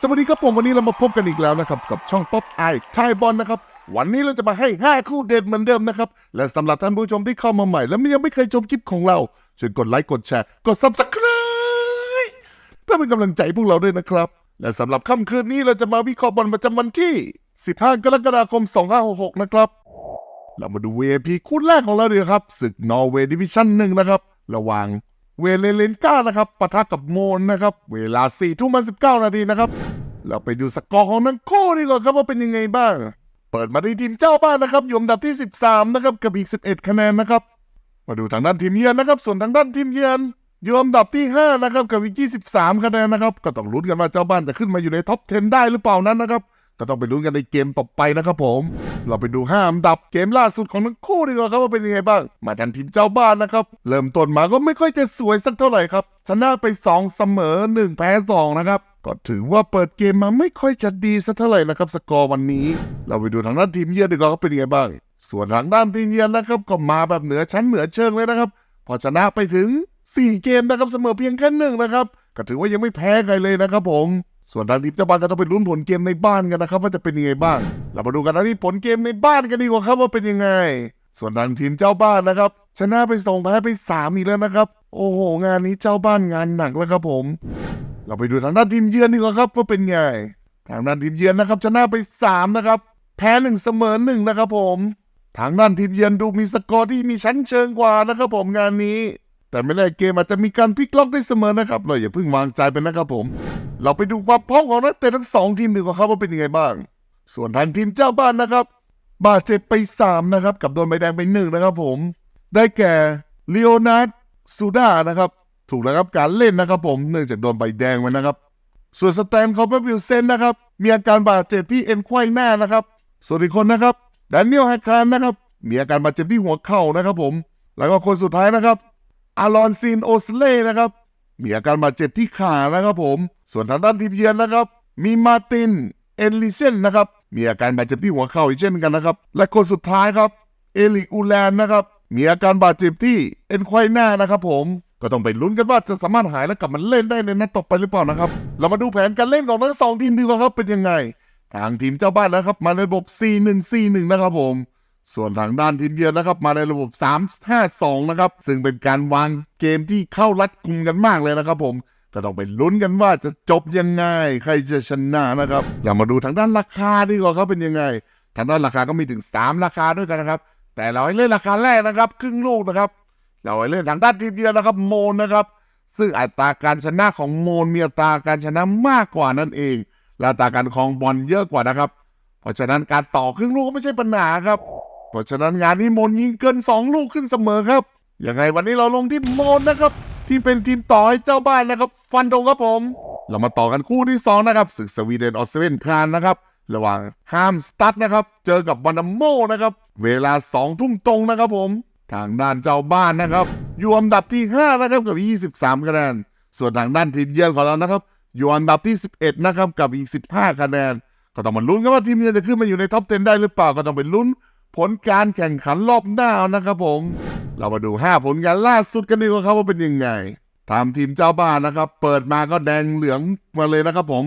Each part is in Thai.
สวัสดีครับผมวันนี้เรามาพบกันอีกแล้วนะครับ กับช่องป๊อปไอไทยบอลนะครับ วันนี้เราจะมาให้ 5 คู่เด็ดเหมือนเดิมนะครับ และสำหรับท่านผู้ชมที่เข้ามาใหม่ และยังไม่เคยชมคลิปของเราช่วยกดไลค์กดแชร์กด subscribe เพื่อเป็นกำลังใจพวกเราด้วยนะครับ และสำหรับค่ำคืนนี้เราจะมาวิเคราะห์บอลประจำวันที่ 15 กรกฎาคม 2566 นะครับ เรามาดู VIP คู่แรกของเราเลยครับศึกนอร์เวย์ดิวิชั่นหนึ่งนะครับ ระหว่าง เวเลเลนก้านะครับปะทะกับโมนนะครับ เวลา4ทุ่มมา19นาทีนะครับ เราไปดูสกอร์ของทั้งคู่ดีกว่าครับว่าเป็นยังไงบ้าง เปิดมาที่ทีมเจ้าบ้านนะครับอยู่อันดับที่ 13นะครับกับอีก 11 คะแนนนะครับ มาดูทางด้านทีมเยือนนะครับ ส่วนทางด้านทีมเยือนอยู่อันดับที่ 5 นะครับกับอีก 23 คะแนนนะครับ ก็ต้องลุ้นกันว่าเจ้าบ้านจะขึ้นมาอยู่ในท็อป 10 ได้หรือเปล่านั้นนะครับ ก็ต้องไปลุ้นกันในเกมต่อไปนะครับผม เราไปดูห้าอันดับเกมล่าสุดของทั้งคู่ดีกว่าครับว่าเป็นยังไงบ้าง มาทันทีมเจ้าบ้านนะครับ เริ่มต้นมาก็ไม่ค่อยจะสวยสักเท่าไหร่ครับ ชนะไป 2 เสมอ 1 แพ้ 2 นะครับ ก็ถือว่าเปิดเกมมาไม่ค่อยจะดีสักเท่าไหร่นะครับสกอร์วันนี้ เราไปดูทางด้านทีมเยือนดีกว่าเขาเป็นยังไงบ้าง ส่วนทางด้านทีมเยือนนะครับก็มาแบบเหนือชั้นเหนือเชิงเลยนะครับ พอชนะไปถึง 4 เกมนะครับเสมอเพียงแค่หนึ่งนะครับ ก็ถือว่ายังไม่แพ้ใครเลยนะครับผม ส่วนทางทีมเจ้าบ้านก็ต้องไปลุ้นผลเกมในบ้านกันนะครับ ว่าจะเป็นยังไงบ้าง เรามาดูกันนะที่ผลเกมในบ้านกันดีกว่าครับว่าเป็นยังไง ส่วนทางทีมเจ้าบ้านนะครับ ชนะไปส่งแพ้ไปสามอีกแล้วนะครับ โอ้โห งานนี้เจ้าบ้านงานหนักแล้วครับผม เราไปดูทางด้านทีมเยือนดีกว่าครับว่าเป็นไงทางด้านทีมเยือนนะครับ ชนะไปสามนะครับ แพ้หนึ่งเสมอหนึ่งนะครับผม ทางด้านทีมเยือนดูมีสกอร์ที่มีชั้นเชิงกว่านะครับผมงานนี้ แต่ไม่แน่เกมอาจจะมีการพลิกล็อกได้เสมอนะครับ เราอย่าเพิ่งวางใจไปนะครับผม เราไปดูความพร้อมของนักเตะทั้งสองทีมดีกว่าครับว่าเป็นยังไงบ้าง ส่วนทางทีมเจ้าบ้านนะครับ บาดเจ็บไปสามนะครับ กับโดนใบแดงไปหนึ่งนะครับผม ได้แก่เลโอนาร์ดซูดานะครับ ถูกระงับการเล่นนะครับผม เนื่องจากโดนใบแดงไว้นะครับ ส่วนสแตนคอปเปอร์วิลเซนนะครับ มีอาการบาดเจ็บที่เอ็นไขว้หน้านะครับ ส่วนอีกคนนะครับแดเนียลแฮคคานนะครับ มีอาการบาดเจ็บที่หัวเข่านะครับผม แล้วก็คนสุดท้ายนะครับ อารอนซินโอสเล่นะครับ มีอาการบาดเจ็บที่ขานะครับผม ส่วนทางด้านทีมเยือนนะครับ มีมาตินเอลลิเซนนะครับ มีอาการบาดเจ็บที่หัวเข่าอีกเช่นกันนะครับ และคนสุดท้ายครับ เอลิกอูแลนนะครับ มีอาการบาดเจ็บที่เอ็นไขว้หน้านะครับผมก็ต้องไปลุ้นกันว่าจะสามารถหายและกลับมาเล่นได้ในนัดต่อไปหรือเปล่านะครับ เรามาดูแผนการเล่นของทั้งสองทีมดีกว่าครับเป็นยังไง ทางทีมเจ้าบ้านนะครับ มาในระบบ 4-1-4-1 นะครับผม ส่วนทางด้านทีมเยือนนะครับมาในระบบ 3-5-2 นะครับ ซึ่งเป็นการวางเกมที่เข้ารัดกุมกันมากเลยนะครับผมก็ต้องไปลุ้นกันว่าจะจบยังไง ใครจะชนะนะครับ อย่ามาดูทางด้านราคาดีกว่าครับเป็นยังไง ทางด้านราคาก็มีถึง 3 ราคาด้วยกันนะครับ แต่เราให้เล่นราคาแรกนะครับ ครึ่งลูกนะครับ เราให้เล่นทางด้านทีมเยือนนะครับโมนนะครับ ซึ่งอัตราการชนะของโมนมีอัตราการชนะมากกว่านั่นเองและอัตราการครองบอลเยอะกว่านะครับ เพราะฉะนั้นการต่อครึ่งลูกก็ไม่ใช่ปัญหาครับ ราะฉะนั้นงานนี้มนยิงเกิน 2 ลูกขึ้นเสมอครับ ยังไงวันนี้เราลงที่มนนะครับ ที่เป็นทีมต่อให้เจ้าบ้านนะครับ ฟันธงครับผม เรามาต่อกันคู่ที่ 2 นะครับศึกสวีเดนออสเตรเลียนคานนะครับระหว่างฮามสตัดนะครับ เจอกับวานาโมนะครับ เวลา2ทุ่มตรงนะครับผม ทางด้านเจ้าบ้านนะครับอยู่อันดับที่ 5 นะครับกับ 23 คะแนน ส่วนทางด้านทีมเยือนของเรานะครับ อยู่อันดับที่ 11 นะครับกับอีก 15 คะแนน ก็ต้องมาลุ้นกันว่าทีมเยือนจะขึ้นมาอยู่ในท็อป 10 ได้หรือเปล่า ก็ต้องไปลุ้น ผลการแข่งขันรอบหน้านะครับผม เรามาดู 5 ผลงานล่าสุดกันดีกว่าครับว่าเป็นยังไงทางทีมเจ้าบ้านนะครับ เปิดมาก็แดงเหลืองมาเลยนะครับผม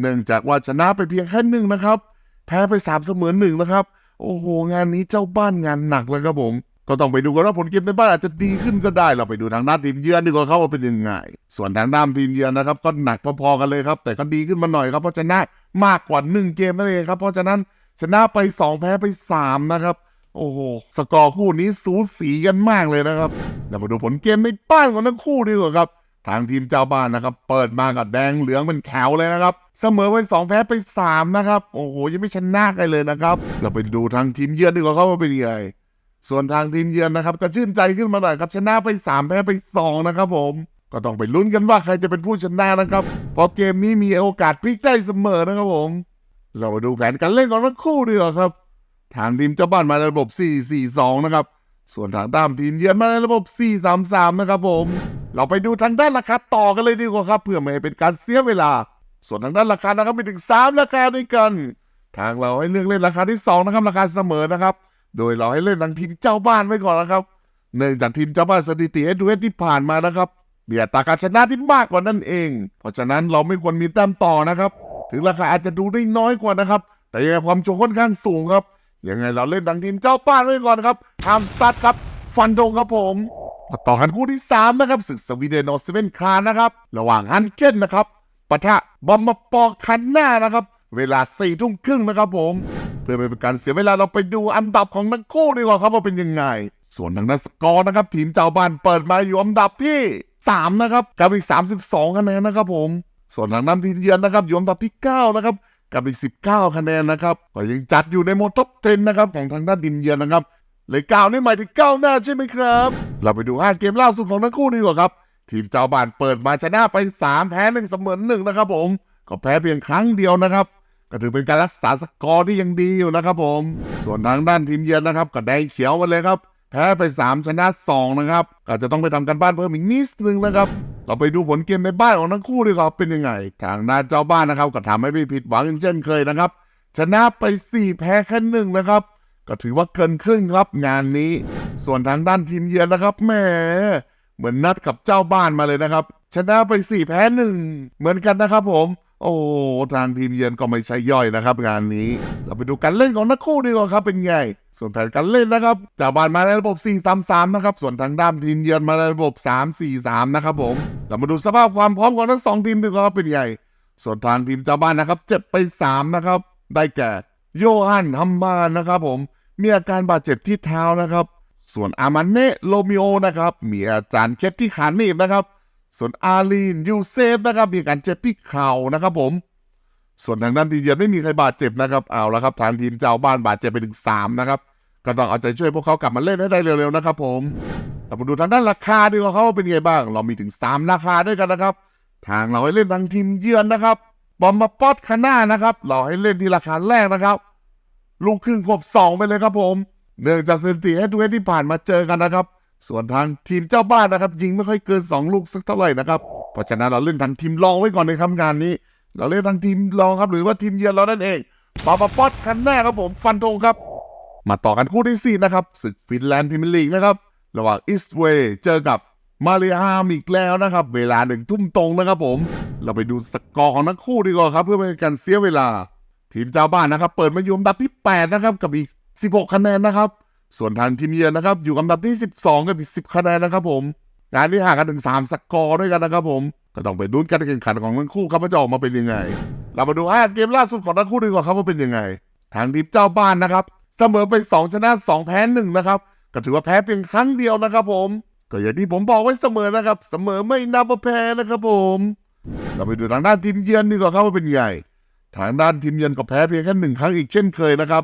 เนื่องจากว่าชนะไปเพียงแค่หนึ่งนะครับ แพ้ไป3เสมอหนึ่งนะครับ โอ้โห งานนี้เจ้าบ้านงานหนักเลยครับผม ก็ต้องไปดูกันว่าผลเกมในบ้านอาจจะดีขึ้นก็ได้ เราไปดูทางด้านทีมเยือนดีกว่าครับว่าเป็นยังไง ส่วนทางด้านทีมเยือนนะครับ ก็หนักพอๆกันเลยครับ แต่ก็ดีขึ้นมาหน่อยครับเพราะชนะมากกว่าหนึ่งเกมนั่นเองครับ เพราะฉะนั้น ชนะไปสองแพ้ไปสามนะครับ โอ้โห สกอร์คู่นี้สูสีกันมากเลยนะครับเรามาดูผลเกมในบ้านของทั้งคู่ดีกว่าครับ ทางทีมเจ้าบ้านนะครับ เปิดมากับแดงเหลืองเป็นแถวเลยนะครับ เสมอไปสองแพ้ไปสามนะครับ โอ้โห ยังไม่ชนะกันเลยนะครับ เราไปดูทางทีมเยือนดีกว่าครับว่าเป็นยังไงส่วนทางทีมเยือนนะครับก็ชื่นใจขึ้นมาหน่อยครับชนะไปสามแพ้ไปสองนะครับผมก็ต้องไปลุ้นกันว่าใครจะเป็นผู้ชนะนะครับเพราะเกมนี้มีโอกาสพลิกได้เสมอนะครับผม เรามาดูแผนการเล่นของทั้งคู่ดีกว่าครับ ทางทีมเจ้าบ้านมาในระบบ 4-4-2 นะครับ ส่วนทางด้านทีมเยือนมาในระบบ 4-3-3 นะครับผม เราไปดูทางด้านราคาต่อกันเลยดีกว่าครับ เพื่อไม่ให้เป็นการเสียเวลา ส่วนทางด้านราคานะครับมีถึง 3 ราคาด้วยกัน ทางเราให้เลือกเล่นราคาที่ 2 นะครับราคาเสมอนะครับ โดยเราให้เล่นทางทีมเจ้าบ้านไว้ก่อนนะครับเนื่องจากทีมเจ้าบ้านสถิติเอดูเอที่ผ่านมานะครับมีอัตาการชนะที่มากกว่านั่นเอง เพราะฉะนั้นเราไม่ควรมีแต้มต่อนะครับ ถึงราคาอาจจะดูได้น้อยกว่านะครับ แต่ยังไงความโชว์ค่อนข้างสูงครับยังไงเราเล่นดังทีมเจ้าป้านไว้ก่อนครับทามสตาร์ทครับ ฟันธงครับผมมาต่อกันคู่ที่ 3 นะครับศึกสวีเดนออสเวนคาร์นะครับ ระหว่างฮันเกนนะครับปะทะบอมมาปอคันหน้านะครับ เวลาสี่ทุ่มครึ่งนะครับผม เพื่อไม่เป็นการเสียเวลาเราไปดูอันดับของทั้งคู่ดีกว่าครับว่าเป็นยังไง ส่วนทางด้านสกอร์นะครับ ทีมเจ้าบ้านเปิดมาอยู่อันดับที่ 3 นะครับกับอีก 32คะแนนนะครับผม ส่วนทางด้านทีมเยือนนะครับอยู่อันดับที่ 9 นะครับ กับอีก 19 คะแนนนะครับก็ยังจัดอยู่ในโหมดท็อป 10 นะครับ ของทางด้านทีมเยือนนะครับเลยก้าวนี่หมายถึงก้าวหน้าใช่ไหมครับ เราไปดู5เกมล่าสุดของทั้งคู่ดีกว่าครับ ทีมเจ้าบ้านเปิดมาชนะไป 3 แพ้1เสมอ1นะครับผม ก็แพ้เพียงครั้งเดียวนะครับ ก็ถือเป็นการรักษาสกอร์ที่ยังดีอยู่นะครับผม ส่วนทางด้านทีมเยือนนะครับก็แดงเขียวมาเลยครับ แพ้ไป 3 ชนะ 2 นะครับ ก็จะต้องไปทำการบ้านเพิ่มอีกนิดนึงนะครับ เราไปดูผลเกมในบ้านของทั้งคู่ดีกว่าเป็นยังไง ทางด้านเจ้าบ้านนะครับ ก็ทำให้ไม่ผิดหวังอย่างเช่นเคยนะครับ ชนะไป 4 แพ้แค่หนึ่งนะครับ ก็ถือว่าเกินครึ่งครับงานนี้ ส่วนทางด้านทีมเยือนนะครับแหมเหมือนนัดกับเจ้าบ้านมาเลยนะครับ ชนะไป 4 แพ้หนึ่งเหมือนกันนะครับผม โอ้ทางทีมเยือนก็ไม่ใช่ย่อยนะครับ งานนี้เราไปดูการเล่นของนักคู่ดีกว่าครับเป็นไง ส่วนแผนการเล่นนะครับจากบ้านมาในระบบ 4-3-3 นะครับ ส่วนทางด้านทีมเยือนมาในระบบ 3-4-3 นะครับผม เรามาดูสภาพความพร้อมของทั้งสองทีมดีกว่าครับเป็นไง ส่วนทางทีมเจ้าบ้านนะครับ เจ็บไป 3 นะครับ ได้แก่ โยฮันฮัมมานนะครับผม มีอาการบาดเจ็บที่เท้านะครับ ส่วนอามันเนะโลมิโอนะครับ มีอาการเจ็บที่ขาหนีบนะครับ ส่วนอาลีนยูเซฟนะครับมีการเจ็บที่เข่านะครับผม ส่วนทางด้านทีมเยือนไม่มีใครบาดเจ็บนะครับเอาละครับทางทีมเจ้าบ้านบาดเจ็บไปถึง3นะครับก็ต้องเอาใจช่วยพวกเขากลับมาเล่นให้ได้เร็วๆนะครับผมเรามาดูทางด้านราคาดีกว่าเขาเป็นไงบ้าง เรามีถึง3ราคาด้วยกันนะครับ ทางเราให้เล่นทางทีมเยือนนะครับบอมมาป๊อตคาน่านะครับ เราให้เล่นที่ราคาแรกนะครับ ลูกครึ่งขวบสองไปเลยครับผม เนื่องจากสถิติให้ดูที่ผ่านมาเจอกันนะครับ ส่วนทางทีมเจ้าบ้านนะครับ ยิงไม่ค่อยเกิน 2 ลูกสักเท่าไหร่นะครับ เพราะฉะนั้นเราเล่นทางทีมรองไว้ก่อนในคำงานนี้ เราเล่นทางทีมรองครับ หรือว่าทีมเยือนเรานั่นเองปาปาป๊อตคันแน่ครับผมฟันธงครับ มาต่อกันคู่ที่ 4 นะครับศึกฟินแลนด์พรีเมียร์ลีกนะครับ ระหว่างอิสเวย์เจอกับมาเลฮามอีกแล้วนะครับ เวลาหนึ่งทุ่มตรงนะครับผม เราไปดูสกอร์ของทั้งคู่ดีกว่าครับ เพื่อไม่ให้การเสียเวลา ทีมเจ้าบ้านนะครับ เปิดมาอยู่อันดับที่ 8 นะครับกับอีก 16 คะแนนนะครับ ส่วนทางทีมเยือนนะครับ อยู่อันดับที่ 12 กับอีก 10 คะแนนนะครับผม งานนี้ห่างกันถึง 3 สกอร์ด้วยกันนะครับผม ก็ต้องไปลุ้นการแข่งขันของทั้งคู่ครับว่าจะออกมาเป็นยังไง เรามาดูห้าเกมล่าสุดของทั้งคู่ดีกว่าครับว่าเป็นยังไง ทางทีมเจ้าบ้านนะครับเสมอไป 2 ชนะ 2 แพ้1นะครับก็ถือว่าแพ้เพียงครั้งเดียวนะครับผม ก็อย่างที่ผมบอกไว้เสมอนะครับ เสมอไม่นับว่าแพ้นะครับผม เราไปดูทางด้านทีมเยือนดีกว่าครับว่าเป็นยังไง ทางด้านทีมเยือนก็แพ้เพียงแค่หนึ่งครั้งอีกเช่นเคยนะครับ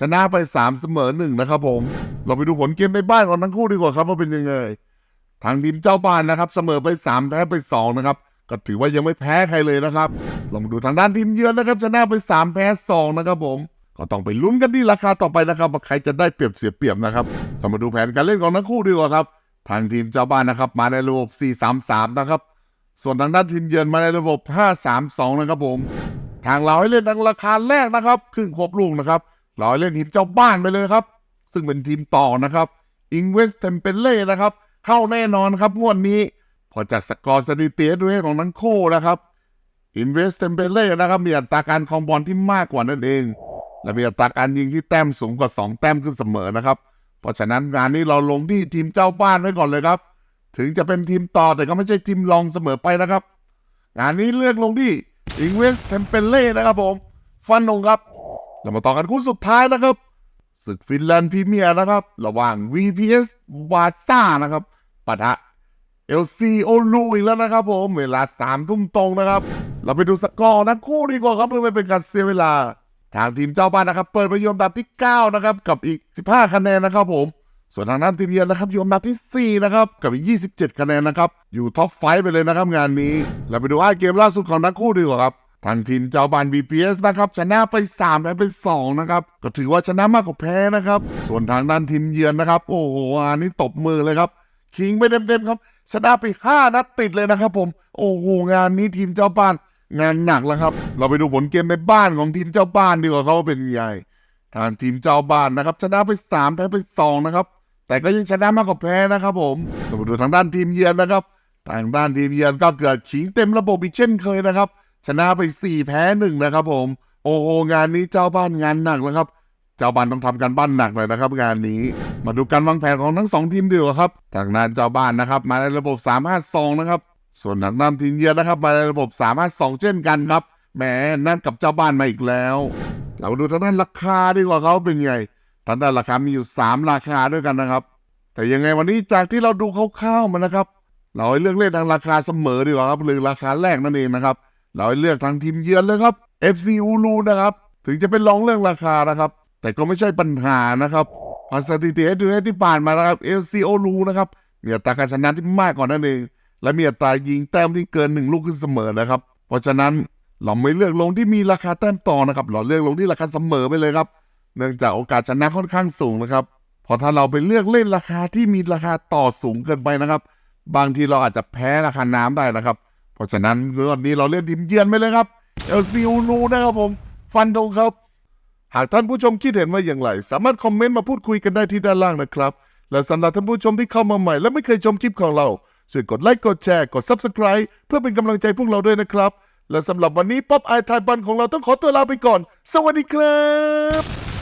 ชนะไป3เสมอหนึ่งนะครับผม เราไปดูผลเกมในบ้านของทั้งคู่ดีกว่าครับว่าเป็นยังไง ทางทีมเจ้าบ้านนะครับ เสมอไป3แพ้ไป2นะครับ ก็ถือว่ายังไม่แพ้ใครเลยนะครับลองมาดูทางด้านทีมเยือนนะครับ ชนะไป3แพ้2นะครับผม ก็ต้องไปลุ้นกันที่ราคาต่อไปนะครับว่าใครจะได้เปรียบเสียเปรียบนะครับ เรามาดูแผนการเล่นของทั้งคู่ดีกว่าครับ ทางทีมเจ้าบ้านนะครับ มาในระบบ 4-3-3 นะครับ ส่วนทางด้านทีมเยือนมาในระบบ 5-3-2 นะครับผม ทางเราให้เล่นทางราคาแรกนะครับ ครึ่งครบลูกนะครับ ราให้เล่นทีมเจ้าบ้านไปเลยครับ ซึ่งเป็นทีมต่อนะครับอิงเวสเทมเปเล่นะครับ เข้าแน่นอนครับงวดนี้ พอจากสกอร์สถิติด้วยของทั้งคู่นะครับอินเวสเทมเปเล่นะครับ มีอัตราการคองบอลที่มากกว่านั่นเอง และมีอัตราการยิงที่แต้มสูงกว่า 2 แต้มขึ้นเสมอนะครับ เพราะฉะนั้นงานนี้เราลงที่ทีมเจ้าบ้านไว้ก่อนเลยครับ ถึงจะเป็นทีมต่อแต่ก็ไม่ใช่ทีมรองเสมอไปนะครับ งานนี้เลือกลงที่อิงเวสเทมเปเล่นะครับผม ฟันลงครับ เรามาต่อกันคู่สุดท้ายนะครับศึกฟินแลนด์พรีเมียร์นะครับ ระหว่าง VPS วาซ่านะครับปะทะเอลซีโอลูอีกแล้วนะครับผม เวลาสามทุ่มตรงนะครับ เราไปดูสกอร์นะคู่ดีกว่าครับเพื่อไม่เป็นการเสียเวลา ทางทีมเจ้าบ้านนะครับ เปิดไปโยมดับที่ 9 นะครับ กับอีก 15 คะแนนนะครับผม ส่วนทางด้านทีมเยือนนะครับยู่อันดับที่ 4 นะครับ กับอีก 27 คะแนนนะครับ อยู่ท็อปไฟไปเลยนะครับงานนี้ เราไปดูไอ้เกมล่าสุดของทั้งคู่ดีกว่าครับ ทางทีมเจ้าบ้าน BPS นะครับชนะไป3แพ้ไป2นะครับก็ถือว่าชนะมากกว่าแพ้นะครับ ส่วนทางด้านทีมเยือนนะครับ โอ้โหอันนี้ตบมือเลยครับคิงไปเต็มๆครับชนะไป5นัดติดเลยนะครับ ผมโอ้โหงานนี้ทีมเจ้าบ้านงานหนักแล้วครับ เราไปดูผลเกมในบ้านของทีมเจ้าบ้านดีกว่าเขาเป็นยังไงทางทีมเจ้าบ้านนะครับ ชนะไป3แพ้ไป2นะครับแต่ก็ยังชนะมากกว่าแพ้นะครับ ผมเรามาดูทางด้านทีมเยือนนะครับทางด้านทีมเยือนก็เกิดขิงเต็มระบบอีกเช่นเคยนะครับ ชนะไป 4 แพ้หนึ่งนะครับผม โอ้โหงานนี้เจ้าบ้านงานหนักนะครับ เจ้าบ้านต้องทำการบ้านหนักเลยนะครับงานนี้ มาดูการวางแผนของทั้งสองทีมดีกว่าครับทางด้านเจ้าบ้านนะครับมาในระบบ 352 นะครับ ส่วนทางด้านทีมเยือนนะครับ มาในระบบ 352 เช่นกันครับ แหมนั่นกับเจ้าบ้านมาอีกแล้ว เราดูทางด้านราคาดีกว่าเขาเป็นไง ทางด้านราคา มีอยู่ 3 ราคาด้วยกันนะครับ แต่ยังไงวันนี้จากที่เราดูคร่าวๆมานะครับ เราเลือกเล่นทางราคาเสมอดีกว่าครับหรือราคาแรกนั่นเองนะครับ เราเลือกทางทีมเยือนเลยครับ FC อูลูนะครับ ถึงจะเป็นรองเรื่องราคานะครับ แต่ก็ไม่ใช่ปัญหานะครับเพาสถิติให้ดูให้ที่ผ่านมานะครับ FC อูลูนะครับมีอัตราการชนะที่มากกว่านั่นเอง และมีอัตรายิงแต้มที่เกินหนึ่งลูกขึ้นเสมอนะครับ เพราะฉะนั้นเราไม่เลือกลงที่มีราคาแต้มต่อนะครับ เราเลือกลงที่ราคาเสมอไปเลยครับ เนื่องจากโอกาสชนะค่อนข้างสูงนะครับพอถ้าเราไปเลือกเล่นราคาที่มีราคาต่อสูงเกินไปนะครับ บางทีเราอาจจะแพ้ราคาน้ำได้นะครับเราะฉะนั้นเรื่องนี้เราเล่นทีมเยือนไปเลยครับเอลซีอูนูนะครับผม ฟันธงครับ หากท่านผู้ชมคิดเห็นว่าอย่างไร สามารถคอมเมนต์มาพูดคุยกันได้ที่ด้านล่างนะครับ และสำหรับท่านผู้ชมที่เข้ามาใหม่ และไม่เคยชมคลิปของเราช่วยกดไลค์กดแชร์กด Subscribe เพื่อเป็นกำลังใจพวกเราด้วยนะครับ และสำหรับวันนี้ป๊อปไอทายบันของเราต้องขอตัวลาไปก่อน สวัสดีครับ